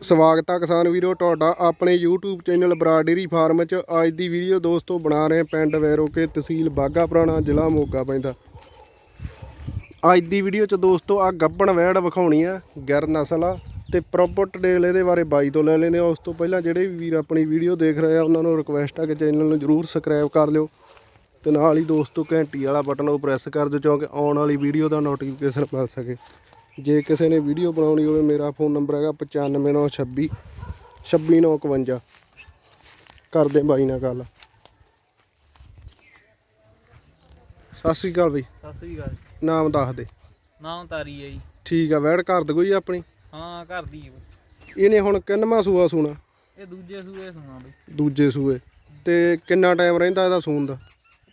ਸਵਾਗਤ ਆ ਕਿਸਾਨ ਵੀਰੋ, ਤੁਹਾਡਾ ਆਪਣੇ YouTube ਚੈਨਲ ਬਰਾਡਰੀ ਫਾਰਮ 'ਚ। ਅੱਜ ਦੀ ਵੀਡੀਓ ਦੋਸਤੋ ਬਣਾ ਰਹੇ ਹਾਂ ਪਿੰਡ ਵੈਰੋਕੇ ਤਹਿਸੀਲ ਬਾਗਾ ਪੁਰਾਣਾ, ਜ਼ਿਲ੍ਹਾ ਮੋਗਾ ਪੈਂਦਾ। ਅੱਜ ਦੀ ਵੀਡੀਓ 'ਚ ਦੋਸਤੋ ਆ ਗੱਬਣ ਵੈੜ ਵਿਖਾਉਣੀ ਆ, ਗਿਰ ਨਸਲ ਆ, ਤੇ ਪ੍ਰੋਪਰ ਡਿਟੇਲ ਇਹਦੇ ਬਾਰੇ ਬਾਈ ਤੋਂ ਲੈ ਲੈਨੇ ਉਸ ਤੋਂ ਪਹਿਲਾਂ ਜਿਹੜੇ ਵੀ ਵੀਰ ਆਪਣੀ ਵੀਡੀਓ ਦੇਖ ਰਹੇ ਆ, ਉਹਨਾਂ ਨੂੰ ਰਿਕੁਐਸਟ ਆ ਕਿ ਚੈਨਲ ਨੂੰ ਜਰੂਰ ਸਬਸਕ੍ਰਾਈਬ ਕਰ ਲਿਓ। ਤੇ ਨਾਲ ਹੀ ਦੋਸਤੋ ਘੰਟੀ ਵਾਲਾ ਬਟਨ ਉਹ ਪ੍ਰੈਸ ਕਰ ਦਿਓ, ਕਿਉਂਕਿ ਆਉਣ ਵਾਲੀ ਵੀਡੀਓ ਦਾ ਨੋਟੀਫਿਕੇਸ਼ਨ ਮਿਲ ਸਕੇ। ਜੇ ਕਿਸੇ ਨੇ ਵੀਡੀਓ ਬਣਾਉਣੀ ਹੋਵੇ ਮੇਰਾ ਫੋਨ ਨੰਬਰ ਹੈਗਾ 95926 26951 ਕਰਦੇ ਬਾਈ ਨਾਲ ਗੱਲ। ਸਤਿ ਸ੍ਰੀ ਅਕਾਲ ਬਈ। ਸਤਿ ਸ੍ਰੀ ਅਕਾਲ ਨਾਮ ਦੱਸ ਦੇ। ਨਾਮ ਤਾਰੀ ਹੈ ਜੀ। ਠੀਕ ਆ ਵੈੜ ਘਰ ਦੀ ਕੋਈ ਆਪਣੀ? ਹਾਂ ਘਰ ਦੀ ਹੈ। ਇਹਨੇ ਹੁਣ ਕਿੰਨਵਾਂ ਸੂਆ ਸੂਣਾ? ਇਹ ਦੂਜੇ ਸੂਏ ਸੁਣਾ ਬਈ। ਦੂਜੇ ਸੂਏ। ਤੇ ਕਿੰਨਾ ਟਾਈਮ ਰਹਿੰਦਾ ਇਹਦਾ ਸੂਣ ਦਾ?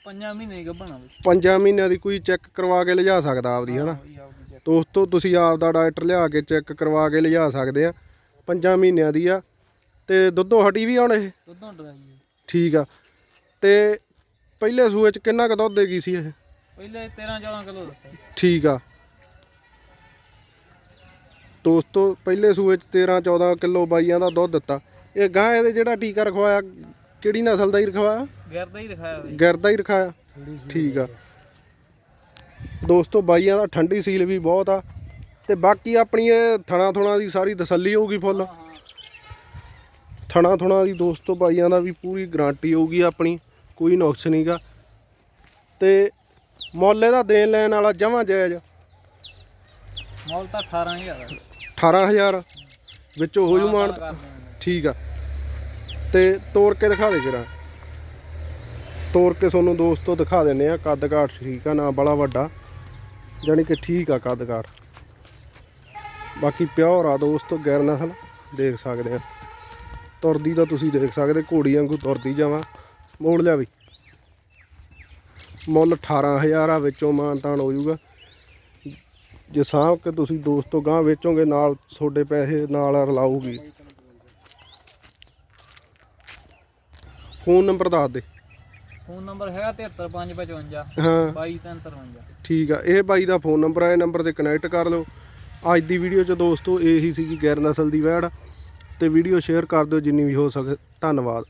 ਪੰਜਾਂ ਮਹੀਨੇ ਗੱਭਣਾ ਬਈ। ਪੰਜਾਂ ਮਹੀਨਿਆਂ ਦੀ ਕੋਈ ਚੈੱਕ ਕਰਵਾ ਕੇ ਲਿਜਾ ਸਕਦਾ ਆਪਦੀ ਹਨਾ? ਬਈ ਆਪਦੀ ਚੱਕ। ਦੋਸਤੋ ਤੁਸੀਂ ਆਪ ਦਾ ਡਾਕਟਰ ਲਿਆ ਕੇ ਚੈੱਕ ਕਰਵਾ ਕੇ ਲਿਜਾ ਸਕਦੇ ਆ। ਪੰਜਾਂ ਮਹੀਨਿਆਂ ਦੀ ਆ। ਤੇ ਦੁੱਧੋਂ ਹਟੀ ਵੀ ਹੁਣ ਇਹ? ਦੁੱਧੋਂ ਡਰਾਈ ਹੈ ਠੀਕ ਆ। ਤੇ ਪਹਿਲੇ ਸੂਏ ਚ ਕਿੰਨਾ ਕੁ ਦੁੱਧ ਦੇਗੀ ਸੀ ਇਹ? ਪਹਿਲੇ 13 14 ਕਿਲੋ ਦਿੱਤਾ। ਠੀਕ ਆ। ਦੋਸਤੋ ਪਹਿਲੇ ਸੂਏ ਚ 13 14 ਕਿਲੋ ਬਾਈਆਂ ਦਾ ਦੁੱਧ ਦਿੱਤਾ। ਇਹ ਗਾਂ ਇਹਦੇ ਜਿਹੜਾ ਟੀਕਾ ਰਖਵਾਇਆ ਕਿਹੜੀ ਨਸਲ ਦਾ ਹੀ ਰਖਵਾਇਆ? ਗਿਰਦਾ ਹੀ ਦਿਖਾਇਆ ਬਈ। ਗਿਰਦਾ ਹੀ ਰਖਾਇਆ ਠੀਕ ਆ। ਦੋਸਤੋ ਬਾਈਆਂ ਦਾ ਠੰਡੀ ਸੀਲ ਵੀ ਬਹੁਤ ਆ ਤੇ ਬਾਕੀ ਆਪਣੀ ਇਹ ਥਣਾ ਥੁਣਾ ਦੀ ਸਾਰੀ ਤਸੱਲੀ ਹੋਊਗੀ ਫੁੱਲ। ਥਣਾ ਥੁਣਾ ਦੀ ਦੋਸਤੋ ਬਾਈਆਂ ਦਾ ਵੀ ਪੂਰੀ ਗਾਰੰਟੀ ਹੋਊਗੀ ਆਪਣੀ ਕੋਈ ਨੁਕਸ ਨਹੀਂਗਾ ਤੇ ਮੁੱਲ ਇਹਦਾ ਦੇਣ ਲੈਣ ਵਾਲਾ ਜਮਾਂ ਜਾਇਜ਼। ਮੁੱਲ ਤਾਂ 18000 ਹੈ 18000 ਵਿੱਚੋਂ ਹੋ ਜੂ ਮਾਨ। ਠੀਕ ਆ। ਤੇ ਤੋੜ ਕੇ ਦਿਖਾ ਦੇ ਜਰਾ। ਤੋੜ ਕੇ ਤੁਹਾਨੂੰ ਦੋਸਤੋ ਦਿਖਾ ਦਿੰਨੇ ਆ ਕੱਦ ਕਾਠ ਠੀਕ ਆ, ਨਾ ਬੜਾ ਵੱਡਾ। ਜਾਨੀ ਕਿ ਠੀਕ ਆ ਕੱਦ ਕਾਠ। ਬਾਕੀ ਪਿਓਰ ਆ ਦੋਸਤੋ, ਗੈਰ ਨਸਲ, ਦੇਖ ਸਕਦੇ ਆ। ਤੁਰਦੀ ਤਾਂ ਤੁਸੀਂ ਦੇਖ ਸਕਦੇ, ਘੋੜੀ ਵਾਂਗੂ ਤੁਰਦੀ ਜਾਵਾਂ। ਮੋੜ ਲਿਆ ਵੀ। ਮੁੱਲ 18000 ਆ, ਵਿੱਚੋਂ ਮਾਨਤਾਨ ਹੋ ਜਾਊਗਾ। ਜੇ ਸਾਂਭ ਕੇ ਤੁਸੀਂ ਦੋਸਤੋ ਗਾਂ ਵੇਚੋਗੇ, ਨਾਲ ਤੁਹਾਡੇ ਪੈਸੇ ਨਾਲ ਰਲਾਊਗੀ। ਫੋਨ ਨੰਬਰ ਦੱਸ ਦੇ। ਫੋਨ ਨੰਬਰ ਹੈਗਾ 73555 ਹਾਂ। 22353 ਠੀਕ ਆ ਇਹ ਬਾਈ ਦਾ ਫੋਨ ਨੰਬਰ ਆ ਇਹ ਨੰਬਰ ਤੇ ਕਨੈਕਟ ਕਰ ਲਓ। ਅੱਜ ਦੀ ਵੀਡੀਓ ਚ ਦੋਸਤੋ ਇਹੀ ਸੀ ਗੈਰ ਨਸਲ ਦੀ ਵੈੜ। ਤੇ ਵੀਡੀਓ ਸ਼ੇਅਰ ਕਰ ਦਿਓ ਜਿੰਨੀ ਵੀ ਹੋ ਸਕੇ। ਧੰਨਵਾਦ।